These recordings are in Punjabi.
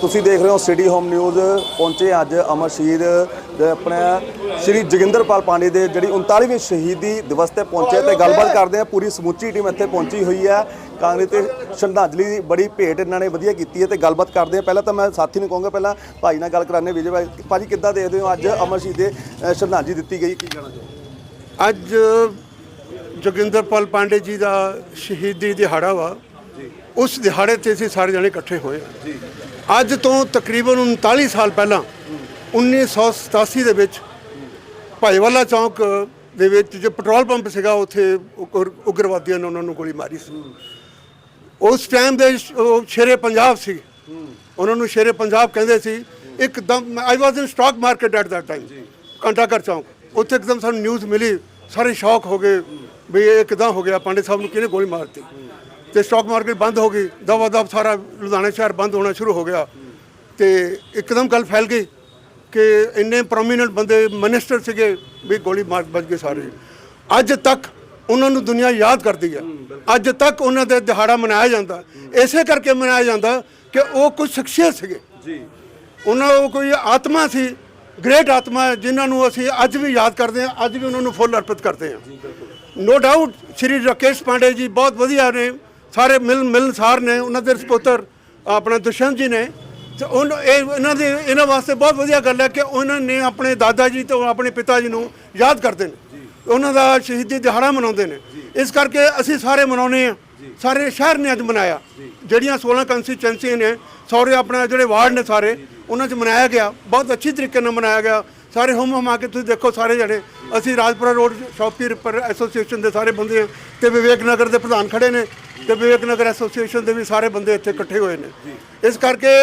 ਤੁਸੀਂ ਦੇਖ ਰਹੇ ਹੋ ਸਿਟੀ ਹੋਮ ਨਿਊਜ਼, ਪਹੁੰਚੇ ਅੱਜ ਅਮਰ ਸ਼ਹੀਦ ਦੇ ਆਪਣੇ ਸ਼੍ਰੀ ਜੋਗਿੰਦਰਪਾਲ ਪਾਂਡੇ ਦੇ ਜਿਹੜੀ 39ਵੀਂ ਸ਼ਹੀਦੀ ਦਿਵਸ ਤੇ ਪਹੁੰਚੇ ਤੇ ਗੱਲਬਾਤ ਕਰਦੇ ਆ ਪੂਰੀ ਸਮੁੱਚੀ ਟੀਮ ਇੱਥੇ ਪਹੁੰਚੀ ਹੋਈ ਹੈ। ਕਾਂਗਰਸ ਤੇ ਸ਼ਰਧਾਂਜਲੀ ਦੀ ਬੜੀ ਭੇਟ ਇਹਨਾਂ ਨੇ ਵਧੀਆ ਕੀਤੀ ਹੈ ਤੇ ਗੱਲਬਾਤ ਕਰਦੇ ਆ ਪਹਿਲਾਂ ਤਾਂ ਮੈਂ ਸਾਥੀ ਨੂੰ ਕਹੂੰਗਾ, ਪਹਿਲਾਂ ਭਾਈ ਨਾਲ ਗੱਲ ਕਰਾਣੇ ਵਿਜੇ ਭਾਈ, ਭਾਜੀ ਕਿੱਦਾਂ ਦੇਖਦੇ ਹੋ ਅੱਜ ਅਮਰ ਸ਼ਹੀਦ ਦੇ ਸ਼ਰਧਾਂਜਲੀ ਦਿੱਤੀ ਗਈ? ਕੀ ਕਹਿਣਾ ਚਾਹੋਗੇ? ਅੱਜ ਜੋਗਿੰਦਰਪਾਲ ਪਾਂਡੇ ਜੀ ਦਾ ਸ਼ਹੀਦੀ ਦਿਹਾੜਾ ਵਾ। ਉਸ ਦਿਹਾੜੇ ਤੇ ਅਸੀਂ ਸਾਰੇ ਜਣੇ ਇਕੱਠੇ ਹੋਏ। ਜੀ ਅੱਜ ਤੋਂ ਤਕਰੀਬਨ 39 ਸਾਲ ਪਹਿਲਾਂ 1987 ਦੇ ਵਿੱਚ ਭਾਈਵਾਲਾ ਚੌਂਕ ਦੇ ਵਿੱਚ ਜੋ ਪੈਟਰੋਲ ਪੰਪ ਸੀਗਾ, ਉੱਥੇ ਉਗਰਵਾਦੀਆਂ ਨੇ ਉਹਨਾਂ ਨੂੰ ਗੋਲੀ ਮਾਰੀ ਸੀ। ਉਸ ਟਾਈਮ ਦੇ ਉਹ ਸ਼ੇਰੇ ਪੰਜਾਬ ਸੀ। ਉਹਨਾਂ ਨੂੰ ਸ਼ੇਰੇ ਪੰਜਾਬ ਕਹਿੰਦੇ ਸੀ, ਇੱਕਦਮ I was in stock market at that time Ghantaghar Chowk. ਉੱਥੇ ਇੱਕਦਮ ਸਾਨੂੰ ਨਿਊਜ਼ ਮਿਲੀ, ਸਾਰੇ ਸ਼ੌਕ ਹੋ ਗਏ, ਵੀ ਇਹ ਇੱਕਦਮ ਹੋ ਗਿਆ, ਪਾਂਡੇ ਸਾਹਿਬ ਨੂੰ ਕਿਹਨੇ ਗੋਲੀ ਮਾਰਤੀ ਤੇ ਸਟਾਕ ਮਾਰਕੀਟ ਬੰਦ ਹੋ ਗਈ। ਦਵਾ ਦਵ ਸਾਰਾ ਲੁਧਿਆਣਾ ਸ਼ਹਿਰ ਬੰਦ ਹੋਣਾ ਸ਼ੁਰੂ ਹੋ ਗਿਆ। ਤੇ ਇੱਕਦਮ ਗੱਲ ਫੈਲ ਗਈ ਕਿ ਇੰਨੇ ਪ੍ਰੋਮੀਨੈਂਟ ਬੰਦੇ ਮਿਨਿਸਟਰ ਸੀਗੇ ਵੀ ਗੋਲੀ ਮਾਰ ਵੱਜ ਗਏ ਸਾਰੇ। ਅੱਜ ਤੱਕ ਉਹਨਾਂ ਨੂੰ ਦੁਨੀਆ ਯਾਦ ਕਰਦੀ ਹੈ। ਅੱਜ ਤੱਕ ਉਹਨਾਂ ਦੇ ਦਿਹਾੜਾ ਮਨਾਇਆ ਜਾਂਦਾ। ਇਸੇ ਕਰਕੇ ਮਨਾਇਆ ਜਾਂਦਾ ਕਿ ਉਹ ਕੁਝ ਸ਼ਖਸੀਅਤ ਸੀਗੇ। ਜੀ। ਉਹਨਾਂ ਉਹ ਕੋਈ ਆਤਮਾ ਸੀ ਗ੍ਰੇਟ ਆਤਮਾ ਜਿਨ੍ਹਾਂ ਨੂੰ ਅਸੀਂ ਅੱਜ ਵੀ ਯਾਦ ਕਰਦੇ ਹਾਂ ਅੱਜ ਵੀ ਉਹਨਾਂ ਨੂੰ ਫੁੱਲ ਅਰਪਿਤ ਕਰਦੇ ਹਾਂ। ਨੋ ਡਾਊਟ ਸ਼੍ਰੀ ਰਾਕੇਸ਼ ਪਾਂਡੇ ਜੀ ਬਹੁਤ ਵਧੀਆ ਨੇ। ਸਾਰੇ ਮਿਲ ਮਿਲਨਸਾਰ ਨੇ ਉਹਨਾਂ ਦੇ ਸੁਪੁੱਤਰ ਆਪਣਾ ਦੁਸ਼ਮਨ ਜੀ ਨੇ। ਤੇ ਇਹ ਇਹਨਾਂ ਦੇ ਇਹਨਾਂ ਵਾਸਤੇ ਬਹੁਤ ਵਧੀਆ ਗੱਲ ਹੈ ਕਿ ਉਹਨਾਂ ਨੇ ਆਪਣੇ ਦਾਦਾ ਜੀ ਤੋਂ ਆਪਣੇ ਪਿਤਾ ਜੀ ਨੂੰ ਯਾਦ ਕਰਦੇ ਨੇ। ਉਹਨਾਂ ਦਾ ਸ਼ਹੀਦੀ ਦਿਹਾੜਾ ਮਨਾਉਂਦੇ ਨੇ। ਇਸ ਕਰਕੇ ਅਸੀਂ ਸਾਰੇ ਮਨਾਉਂਦੇ ਆ ਸਾਰੇ ਸ਼ਹਿਰ ਨੇ ਅੱਜ ਮਨਾਇਆ। ਜਿਹੜੀਆਂ 16 ਕੰਸਟੀਚੁਐਂਸੀ ਨੇ ਸਾਰੇ ਆਪਣਾ ਜਿਹੜੇ ਵਾਰਡ ਨੇ ਸਾਰੇ ਉਹਨਾਂ 'ਚ ਮਨਾਇਆ ਗਿਆ। ਬਹੁਤ ਅੱਛੀ ਤਰੀਕੇ ਨਾਲ ਮਨਾਇਆ ਗਿਆ। ਸਾਰੇ ਹੁਮ ਹਮਾ ਕੇ ਤੁਸੀਂ ਦੇਖੋ ਸਾਰੇ ਜਣੇ ਅਸੀਂ ਰਾਜਪੁਰਾ ਰੋਡ ਸ਼ੌਪਕੀਪਰ ਐਸੋਸੀਏਸ਼ਨ ਦੇ ਸਾਰੇ ਬੰਦੇ ਆ ਤੇ ਵਿਵੇਕ ਨਗਰ ਦੇ ਪ੍ਰਧਾਨ ਖੜੇ ਨੇ ਤੇ ਵਿਵੇਕ ਨਗਰ ਐਸੋਸੀਏਸ਼ਨ ਦੇ ਵੀ ਸਾਰੇ ਬੰਦੇ ਇੱਥੇ ਇਕੱਠੇ ਹੋਏ ਨੇ। ਇਸ ਕਰਕੇ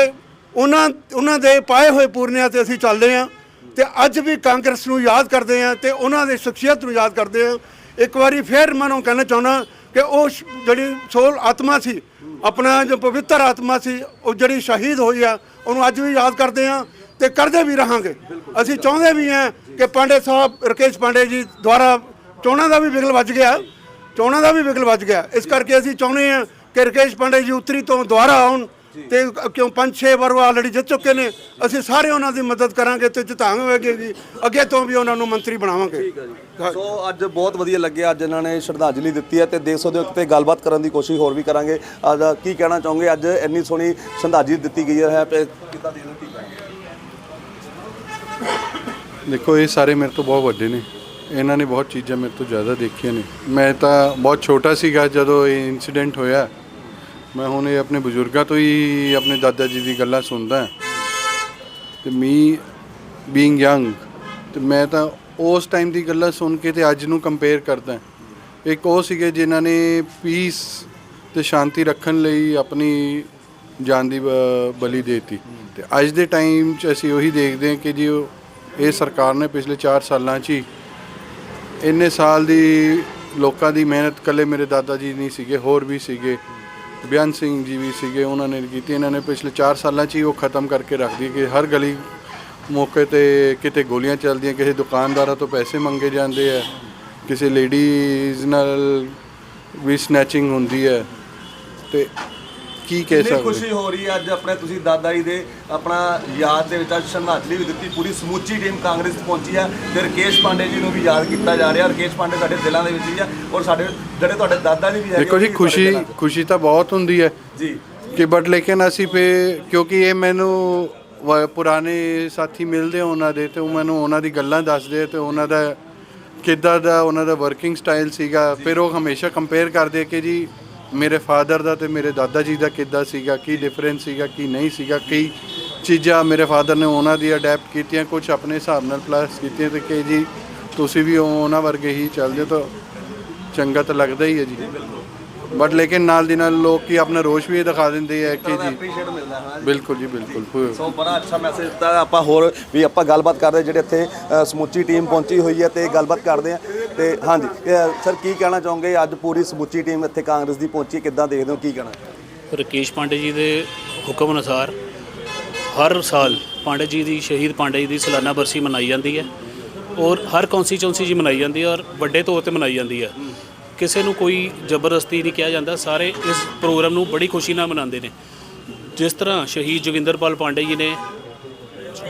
ਉਹਨਾਂ ਉਹਨਾਂ ਦੇ ਪਾਏ ਹੋਏ ਪੂਰਨਿਆਂ ਤੇ ਅਸੀਂ ਚੱਲਦੇ ਆ ਤੇ ਅੱਜ ਵੀ ਕਾਂਗਰਸ ਨੂੰ ਯਾਦ ਕਰਦੇ ਆ ਤੇ ਉਹਨਾਂ ਦੇ ਸ਼ਖਸੀਅਤ ਨੂੰ ਯਾਦ ਕਰਦੇ ਆ ਇੱਕ ਵਾਰੀ ਫੇਰ ਮੈਂ ਨੂੰ ਕਹਿਣਾ ਚਾਹੁੰਦਾ ਕਿ ਉਹ ਜਿਹੜੀ ਸੋਲ ਆਤਮਾ ਸੀ, ਆਪਣਾ ਜੋ ਪਵਿੱਤਰ ਆਤਮਾ ਸੀ, ਉਹ ਜਿਹੜੀ ਸ਼ਹੀਦ ਹੋਈ ਆ, ਉਹਨੂੰ ਅੱਜ ਵੀ ਯਾਦ ਕਰਦੇ ਆ ਤੇ ਕਰਦੇ ਵੀ ਰਹਾਂਗੇ। ਅਸੀਂ ਚਾਹੁੰਦੇ ਵੀ ਆ ਕਿ ਪਾਂਡੇ ਸਾਹਿਬ, ਰਕੇਸ਼ ਪਾਂਡੇ ਜੀ ਦੁਆਰਾ ਚੋਣਾਂ ਦਾ ਵੀ ਵਿਗਲ ਵੱਜ ਗਿਆ। ਚੋਣਾਂ ਦਾ ਵੀ ਵਿਗਲ ਵੱਜ ਗਿਆ। ਇਸ ਕਰਕੇ ਅਸੀਂ ਚਾਹੁੰਦੇ ਹਾਂ ਕਿ ਰਕੇਸ਼ ਪਾਂਡੇ ਜੀ ਉਤਰੀ ਤੋਂ ਦੁਆਰਾ ਆਉਣ ਤੇ ਕਿਉਂ ਪੰਜ ਛੇ ਵਾਰ ਆਲਰੇਡੀ ਜਿੱਤ ਚੁੱਕੇ ਨੇ। ਅਸੀਂ ਸਾਰੇ ਉਹਨਾਂ ਦੀ ਮਦਦ ਕਰਾਂਗੇ ਤੇ ਜਿਤਾਵਾਂਗੇ ਵੀ। ਅੱਗੇ ਤੋਂ ਵੀ ਉਹਨਾਂ ਨੂੰ ਮੰਤਰੀ ਬਣਾਵਾਂਗੇ। ਸੋ ਅੱਜ ਬਹੁਤ ਵਧੀਆ ਲੱਗਿਆ। ਅੱਜ ਇਹਨਾਂ ਨੇ ਸ਼ਰਧਾਂਜਲੀ ਦਿੱਤੀ ਹੈ ਤੇ ਦੇਖ ਸਕਦੇ ਹੋ ਤੇ ਗੱਲਬਾਤ ਕਰਨ ਦੀ ਕੋਸ਼ਿਸ਼ ਹੋਰ ਵੀ ਕਰਾਂਗੇ। ਅੱਜ ਕੀ ਕਹਿਣਾ ਚਾਹੋਗੇ? ਅੱਜ ਇੰਨੀ ਸੋਹਣੀ ਸ਼ਰਧਾਂਜਲੀ ਦਿੱਤੀ ਗਈ ਹੈ। ਤੇ ਕਿੱਦਾਂ ਦੇ ਦਿੱਤੀ ਦੇਖੋ, ਇਹ ਸਾਰੇ ਮੇਰੇ ਤੋਂ ਬਹੁਤ ਵੱਡੇ ਨੇ। ਇਹਨਾਂ ਨੇ ਬਹੁਤ ਚੀਜ਼ਾਂ ਮੇਰੇ ਤੋਂ ਜ਼ਿਆਦਾ ਦੇਖੀਆਂ ਨੇ। ਮੈਂ ਤਾਂ ਬਹੁਤ ਛੋਟਾ ਸੀਗਾ ਜਦੋਂ ਇਹ ਇਨਸੀਡੈਂਟ ਹੋਇਆ। ਮੈਂ ਹੁਣ ਇਹ ਆਪਣੇ ਬਜ਼ੁਰਗਾਂ ਤੋਂ ਹੀ ਆਪਣੇ ਦਾਦਾ ਜੀ ਦੀ ਗੱਲਾਂ ਸੁਣਦਾ ਤੇ ਮੀ ਬੀਇੰਗ ਯੰਗ ਤੇ ਮੈਂ ਤਾਂ ਉਸ ਟਾਈਮ ਦੀ ਗੱਲਾਂ ਸੁਣ ਕੇ ਤੇ ਅੱਜ ਨੂੰ ਕੰਪੇਅਰ ਕਰਦਾ ਇੱਕ ਉਹ ਸੀਗੇ ਜਿਨ੍ਹਾਂ ਨੇ ਪੀਸ ਤੇ ਸ਼ਾਂਤੀ ਰੱਖਣ ਲਈ ਆਪਣੀ ਜਾਨ ਦੀ ਬ- ਬਲੀ ਦੇਤੀ। ਤੇ ਅੱਜ ਦੇ ਟਾਈਮ 'ਚ ਅਸੀਂ ਉਹੀ ਦੇਖਦੇ ਹਾਂ ਕਿ ਜੀ ਉਹ- ਇਹ ਸਰਕਾਰ ਨੇ ਪਿਛਲੇ 4 ਸਾਲਾਂ 'ਚ ਹੀ ਇੰਨੇ ਸਾਲ ਦੀ ਲੋਕਾਂ ਦੀ ਮਿਹਨਤ ਕੱਲੇ ਮੇਰੇ ਦਾਦਾ ਜੀ ਨਹੀਂ ਸੀਗੇ, ਹੋਰ ਵੀ ਸੀਗੇ, ਬਿਆਨ ਸਿੰਘ ਜੀ ਵੀ ਸੀਗੇ, ਉਹਨਾਂ ਨੇ ਕੀਤੀ, ਇਹਨਾਂ ਨੇ ਪਿਛਲੇ 4 ਸਾਲਾਂ 'ਚ ਹੀ ਉਹ ਖਤਮ ਕਰਕੇ ਰੱਖ ਦਿੱਤੀ ਕਿ ਹਰ ਗਲੀ ਮੌਕੇ ਤੇ ਕਿਤੇ ਗੋਲੀਆਂ ਚੱਲਦੀਆਂ, ਕਿਸੇ ਦੁਕਾਨਦਾਰਾਂ ਤੋਂ ਪੈਸੇ ਮੰਗੇ ਜਾਂਦੇ ਆ, ਕਿਸੇ ਲੇਡੀਜ਼ ਨਾਲ ਵੀ ਸਨੈਚਿੰਗ ਹੁੰਦੀ ਹੈ ਤੇ ਕੀ ਕਹਿ ਕਿੰਨੀ ਸਕਦੇ? ਖੁਸ਼ੀ ਹੋ ਰਹੀ ਹੈ ਅੱਜ ਆਪਣੇ ਤੁਸੀਂ ਦਾਦਾ ਜੀ ਦੇ ਆਪਣਾ ਯਾਦ ਦੇ ਵਿੱਚ ਅੱਜ ਸ਼ਰਧਾਂਜਲੀ ਵੀ ਦਿੱਤੀ ਪੂਰੀ ਸਮੁੱਚੀ ਟੀਮ ਕਾਂਗਰਸ ਪਹੁੰਚੀ ਹੈ ਤੇ ਰਕੇਸ਼ ਪਾਂਡੇ ਜੀ ਨੂੰ ਵੀ ਯਾਦ ਕੀਤਾ ਜਾ ਰਿਹਾ ਰਕੇਸ਼ ਪਾਂਡੇ ਸਾਡੇ ਦਿਲਾਂ ਦੇ ਵਿੱਚ ਹੀ ਆ ਔਰ ਸਾਡੇ ਜਿਹੜੇ ਤੁਹਾਡੇ ਦਾਦਾ ਜੀ ਵੀ ਹੈਗੇ ਦੇਖੋ ਉਹ ਜੀ ਸਾਡੇ ਖੁਸ਼ੀ ਦਿਲਾਂ 'ਚ। ਖੁਸ਼ੀ ਤਾਂ ਬਹੁਤ ਹੁੰਦੀ ਹੈ ਜੀ। ਕਿ ਬਟ ਲੇਕਿਨ ਅਸੀਂ ਫੇ ਕਿਉਂਕਿ ਇਹ ਮੈਨੂੰ ਵ- ਪੁਰਾਣੇ ਸਾਥੀ ਮਿਲਦੇ ਆ ਉਹਨਾਂ ਦੇ ਤੇ ਉਹ ਮੈਨੂੰ ਉਹਨਾਂ ਦੀ ਗੱਲਾਂ ਦੱਸਦੇ ਆ ਤੇ ਉਹਨਾਂ ਦਾ ਕਿੱਦਾਂ ਦਾ ਉਹਨਾਂ ਦਾ ਵਰਕਿੰਗ ਸਟਾਈਲ ਸੀਗਾ ਫਿਰ ਉਹ ਹਮੇਸ਼ਾ ਕੰਪੇਅਰ ਕਰਦੇ ਕਿ ਜੀ ਮੇਰੇ ਫਾਦਰ ਦਾ ਤੇ ਮੇਰੇ ਦਾਦਾ ਜੀ ਦਾ ਕਿੱਦਾਂ ਸੀਗਾ ਕੀ ਡਿਫਰੈਂਸ ਸੀਗਾ ਕੀ ਨਹੀਂ ਸੀਗਾ ਕਈ ਚੀਜ਼ਾਂ ਮੇਰੇ ਫਾਦਰ ਨੇ ਉਹਨਾਂ ਦੀ ਅਡੈਪਟ ਕੀਤੀਆਂ ਕੁਝ ਆਪਣੇ ਹਿਸਾਬ ਨਾਲ ਪਲੱਸ ਕੀਤੀਆਂ ਤੇ ਕਿ ਜੀ ਤੁਸੀਂ ਵੀ ਉਹ- ਉਹਨਾਂ ਵਰਗੇ ਹੀ ਚੱਲਦੇ ਹੋ ਤਾਂ ਚੰਗਾ ਤਾਂ ਲੱਗਦਾ ਹੀ ਹੈ ਜੀ। ਬਟ ਲੇਕਿਨ ਨਾਲ ਦੀ ਨਾਲ ਲੋਕ ਕੀ ਆਪਣਾ ਰੋਸ਼ ਵੀ ਦਿਖਾ ਦਿੰਦੇ ਆ ਕਿ ਜੀ ਮਿਲਦਾ ਹੈ ਬਿਲਕੁਲ ਜੀ ਬਿਲਕੁਲ। ਸੋ ਬੜਾ ਅੱਛਾ ਮੈਸੇਜ ਦਿੱਤਾ। ਆਪਾਂ ਹੋਰ ਵੀ ਆਪਾਂ ਗੱਲਬਾਤ ਕਰਦੇ ਜਿਹੜੇ ਇੱਥੇ ਸਮੁੱਚੀ ਟੀਮ ਪਹੁੰਚੀ ਹੋਈ ਹੈ ਤੇ ਗੱਲਬਾਤ ਕਰਦੇ ਆ ਤੇ ਹਾਂਜੀ ਸਰ ਕੀ ਕਹਿਣਾ ਚਾਹੋਗੇ? ਅੱਜ ਪੂਰੀ ਸਮੁੱਚੀ ਟੀਮ ਇੱਥੇ ਕਾਂਗਰਸ ਦੀ ਪਹੁੰਚੀ, ਕਿੱਦਾਂ ਦੇਖਦੇ ਹੋ? ਕੀ ਕਹਿਣਾ? ਰਕੇਸ਼ ਪਾਂਡੇ ਜੀ ਦੇ ਹੁਕਮ ਅਨੁਸਾਰ ਹਰ ਸਾਲ ਪਾਂਡੇ ਜੀ ਦੀ, ਸ਼ਹੀਦ ਪਾਂਡੇ ਜੀ ਦੀ ਸਾਲਾਨਾ ਬਰਸੀ ਮਨਾਈ ਜਾਂਦੀ ਹੈ ਔਰ ਹਰ ਕੌਂਸਟੀਚੁਐਂਸੀ ਜੀ ਮਨਾਈ ਜਾਂਦੀ ਹੈ ਔਰ ਵੱਡੇ ਤੌਰ ਤੇ ਮਨਾਈ ਜਾਂਦੀ ਹੈ। ਕਿਸੇ ਨੂੰ ਕੋਈ ਜ਼ਬਰਦਸਤੀ ਨਹੀਂ ਕਿਹਾ ਜਾਂਦਾ, ਸਾਰੇ ਇਸ ਪ੍ਰੋਗਰਾਮ ਨੂੰ ਬੜੀ ਖੁਸ਼ੀ ਨਾਲ ਮਨਾਉਂਦੇ ਨੇ। ਜਿਸ ਤਰ੍ਹਾਂ ਸ਼ਹੀਦ ਜੋਗਿੰਦਰਪਾਲ ਪਾਂਡੇ ਜੀ ਨੇ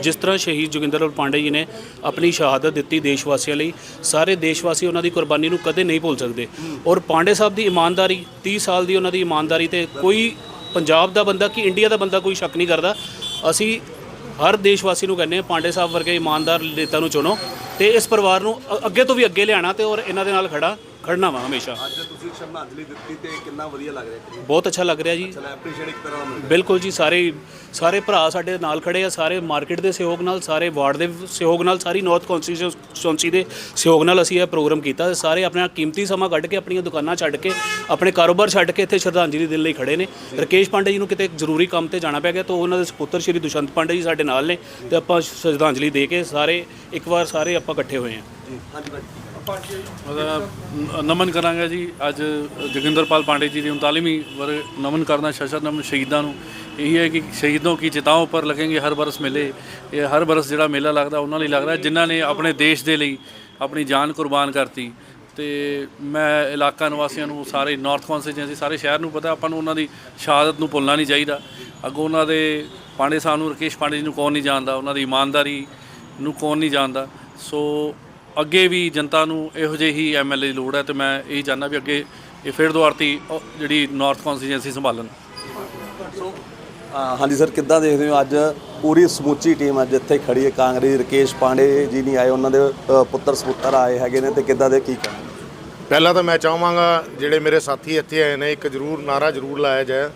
ਜਿਸ ਤਰ੍ਹਾਂ ਸ਼ਹੀਦ ਜੋਗਿੰਦਰ ਲਾਲ ਪਾਂਡੇ ਜੀ ਨੇ ਆਪਣੀ ਸ਼ਹਾਦਤ ਦਿੱਤੀ ਦੇਸ਼ ਵਾਸੀਆਂ ਲਈ, ਸਾਰੇ ਦੇਸ਼ ਵਾਸੀ ਉਹਨਾਂ ਦੀ ਕੁਰਬਾਨੀ ਨੂੰ ਕਦੇ ਨਹੀਂ ਭੁੱਲ ਸਕਦੇ। ਔਰ ਪਾਂਡੇ ਸਾਹਿਬ ਦੀ ਇਮਾਨਦਾਰੀ 30 ਸਾਲ ਦੀ ਉਹਨਾਂ ਦੀ ਇਮਾਨਦਾਰੀ ਤੇ ਕੋਈ ਪੰਜਾਬ ਦਾ ਬੰਦਾ ਕਿ ਇੰਡੀਆ ਦਾ ਬੰਦਾ ਕੋਈ ਸ਼ੱਕ ਨਹੀਂ ਕਰਦਾ। ਅਸੀਂ ਹਰ ਦੇਸ਼ ਵਾਸੀ ਨੂੰ ਕਹਿੰਦੇ ਹਾਂ, ਪਾਂਡੇ ਸਾਹਿਬ ਵਰਗੇ ਇਮਾਨਦਾਰ ਨੇਤਾ ਨੂੰ ਚੁਣੋ ਤੇ ਇਸ ਪਰਿਵਾਰ ਨੂੰ ਅੱਗੇ ਤੋਂ ਵੀ ਅੱਗੇ ਲਿਆਣਾ ਤੇ ਔਰ ਇਹਨਾਂ ਦੇ ਨਾਲ ਖੜਾ ਖੜਨਾ ਵਾ ਹਮੇਸ਼ਾ। ਤੁਸੀਂ ਸ਼ਰਧਾਂਜਲੀ ਦਿੱਤੀ ਤੇ ਕਿੰਨਾ ਵਧੀਆ ਲੱਗ ਰਿਹਾ ਬਹੁਤ ਅੱਛਾ ਲੱਗ ਰਿਹਾ ਜੀ। ਚਲ ਐਪਰੀਸ਼ੀਏਟ ਇੱਕ ਤਰ੍ਹਾਂ ਨਾਲ। ਬਿਲਕੁਲ ਜੀ ਸਾਰੇ ਸਾਰੇ ਭਰਾ ਸਾਡੇ ਨਾਲ ਖੜੇ ਆ ਸਾਰੇ ਮਾਰਕੀਟ ਦੇ ਸਹਿਯੋਗ ਨਾਲ ਸਾਰੇ ਵਾਰਡ ਦੇ ਸਹਿਯੋਗ ਨਾਲ ਸਾਰੀ ਨਾਰਥ ਕੌਂਸਟੀਚੁਐਂਸੀ ਦੇ ਸਹਿਯੋਗ ਨਾਲ ਅਸੀਂ ਇਹ ਪ੍ਰੋਗਰਾਮ ਕੀਤਾ ਸਾਰੇ ਆਪਣਾ ਕੀਮਤੀ ਸਮਾਂ ਕੱਢ ਕੇ ਆਪਣੀਆਂ ਦੁਕਾਨਾਂ ਛੱਡ ਕੇ ਆਪਣੇ ਕਾਰੋਬਾਰ ਛੱਡ ਕੇ ਇੱਥੇ ਸ਼ਰਧਾਂਜਲੀ ਦੇਣ ਲਈ ਖੜੇ ਨੇ। ਰਕੇਸ਼ ਪਾਂਡੇ ਜੀ ਨੂੰ ਕਿਤੇ ਜ਼ਰੂਰੀ ਕੰਮ ਤੇ ਜਾਣਾ ਪੈ ਗਿਆ ਤਾਂ ਉਹਨਾਂ ਦੇ ਸੁਪੁੱਤਰ ਸ਼੍ਰੀ ਦੁਸ਼ੰਤ ਪਾਂਡੇ ਜੀ ਸਾਡੇ ਨਾਲ ਨੇ ਤੇ ਆਪਾਂ ਸ਼ਰਧਾਂਜਲੀ ਦੇ ਕੇ ਸਾਰੇ ਇੱਕ ਵਾਰ ਸਾਰੇ ਆਪਾਂ ਇਕੱਠੇ ਹੋਏ ਹਾਂ। ਮਤਲਬ ਨ- ਨਮਨ ਕਰਾਂਗਾ ਜੀ। ਅੱਜ ਜਗਿੰਦਰਪਾਲ ਪਾਂਡੇ ਜੀ ਦੀ 39ਵੀਂ ਵਰ ਨਮਨ ਕਰਨਾ ਸ਼ਸ਼ਤ ਨਮਨ ਸ਼ਹੀਦਾਂ ਨੂੰ। ਇਹੀ ਹੈ ਕਿ ਸ਼ਹੀਦੋਂ ਕੀ ਚਿਤਾਵਾਂ ਉੱਪਰ ਲੱਗेंगे ਹਰ ਬਰਸ ਮੇਲੇ। ਇਹ ਹਰ ਬਰਸ ਜਿਹੜਾ ਮੇਲਾ ਲੱਗਦਾ, ਉਹਨਾਂ ਲਈ ਲੱਗਦਾ, ਜਿਨ੍ਹਾਂ ਨੇ ਆਪਣੇ ਦੇਸ਼ ਦੇ ਲਈ ਆਪਣੀ ਜਾਨ ਕੁਰਬਾਨ ਕਰਤੀ। ਤੇ ਮੈਂ ਇਲਾਕਾ ਨਿਵਾਸੀਆਂ ਨੂੰ, ਸਾਰੇ ਨਾਰਥ ਕੌਂਸਟੀਚੁਐਂਸੀ ਸਾਰੇ ਸ਼ਹਿਰ ਨੂੰ ਪਤਾ, ਆਪਾਂ ਨੂੰ ਉਹਨਾਂ ਦੀ ਸ਼ਹਾਦਤ ਨੂੰ ਭੁੱਲਣਾ ਨਹੀਂ ਚਾਹੀਦਾ। ਅੱਗੋਂ ਉਹਨਾਂ ਦੇ ਪਾਂਡੇ ਸਾਹਿਬ ਨੂੰ, ਰਕੇਸ਼ ਪਾਂਡੇ ਜੀ ਨੂੰ ਕੌਣ ਨਹੀਂ ਜਾਣਦਾ, ਉਹਨਾਂ ਦੀ ਇਮਾਨਦਾਰੀ ਨੂੰ ਕੌਣ ਨਹੀਂ ਜਾਣਦਾ। ਸੋ ਅੱਗੇ ਵੀ ਜਨਤਾ ਨੂੰ ਇਹੋ ਜਿਹੇ ਹੀ ਐਮਐਲਏ ਦੀ ਲੋੜ ਹੈ ਤੇ ਮੈਂ ਇਹੀ ਚਾਹੁੰਦਾ ਵੀ ਅੱਗੇ ਇਹ ਫਿਰ ਦੁਆਰਤੀ ਜਿਹੜੀ ਨਾਰਥ ਕੌਂਸਟੀਚੁਐਂਸੀ ਸੰਭਾਲਣ। ਅ, ਹਾਂਜੀ ਸਰ ਕਿੱਦਾਂ ਦੇਖਦੇ ਹੋ ਅੱਜ ਪੂਰੀ ਸਮੁੱਚੀ ਟੀਮ ਅੱਜ ਇੱਥੇ ਖੜੀ ਹੈ? ਕਾਂਗਰਸ ਰਕੇਸ਼ ਪਾਂਡੇ ਜੀ ਨਹੀਂ ਆਏ ਉਹਨਾਂ ਦੇ ਪੁੱਤਰ ਸਪੁੱਤਰ ਆਏ ਹੈਗੇ ਨੇ ਤੇ ਕਿੱਦਾਂ ਦੇ ਕੀ ਕਹਿਣਾ? ਪਹਿਲਾਂ ਤਾਂ ਮੈਂ ਚਾਹਾਂਗਾ ਜਿਹੜੇ ਮੇਰੇ ਸਾਥੀ ਇੱਥੇ ਆਏ ਨੇ ਇੱਕ ਜ਼ਰੂਰ ਨਾਰਾ ਜ਼ਰੂਰ ਲਾਇਆ ਜਾਏ।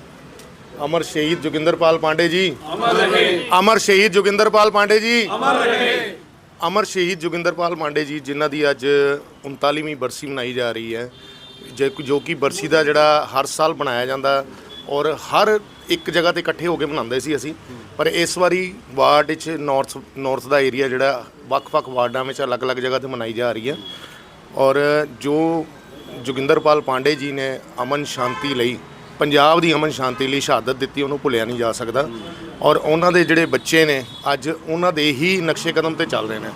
ਅਮਰ ਸ਼ਹੀਦ ਜੋਗਿੰਦਰਪਾਲ ਪਾਂਡੇ ਜੀ। ਅਮਰ ਰਹੇ। ਅਮਰ ਸ਼ਹੀਦ ਜੋਗਿੰਦਰਪਾਲ ਪਾਂਡੇ ਜੀ। ਅਮਰ ਰਹੇ। ਅਮਰ ਸ਼ਹੀਦ ਜੋਗਿੰਦਰਪਾਲ ਪਾਂਡੇ ਜੀ, ਜਿਨ੍ਹਾਂ ਦੀ ਅੱਜ 39ਵੀਂ ਬਰਸੀ ਮਨਾਈ ਜਾ ਰਹੀ ਹੈ, ਜੇ ਜੋ ਕਿ ਬਰਸੀ ਦਾ ਜਿਹੜਾ ਹਰ ਸਾਲ ਬਣਾਇਆ ਜਾਂਦਾ ਔਰ ਹਰ ਇੱਕ ਜਗ੍ਹਾ ਤੇ ਇਕੱਠੇ ਹੋ ਕੇ ਮਨਾਉਂਦੇ ਸੀ ਅਸੀਂ। ਪਰ ਇਸ ਵਾਰੀ ਵਾਰਡ ਵਿੱਚ ਨਾਰਥ ਨਾਰਥ ਦਾ ਏਰੀਆ ਜਿਹੜਾ ਵੱਖ-ਵੱਖ ਵਾਰਡਾਂ ਵਿੱਚ ਅਲੱਗ-ਅਲੱਗ ਜਗ੍ਹਾ ਤੇ ਮਨਾਈ ਜਾ ਰਹੀ ਹੈ। ਔਰ ਜੋ ਜੋਗਿੰਦਰਪਾਲ ਪਾਂਡੇ ਜੀ ਨੇ ਅਮਨ ਸ਼ਾਂਤੀ ਲਈ ਪੰਜਾਬ ਦੀ ਅਮਨ ਸ਼ਾਂਤੀ ਲਈ ਸ਼ਹਾਦਤ ਦਿੱਤੀ, ਉਹਨੂੰ ਭੁੱਲਿਆ ਨਹੀਂ ਜਾ ਸਕਦਾ। ਔਰ ਉਹਨਾਂ ਦੇ ਜਿਹੜੇ ਬੱਚੇ ਨੇ, ਅੱਜ ਉਹਨਾਂ ਦੇ ਹੀ ਨਕਸ਼ੇ ਕਦਮ ਤੇ ਚੱਲ ਰਹੇ ਨੇ।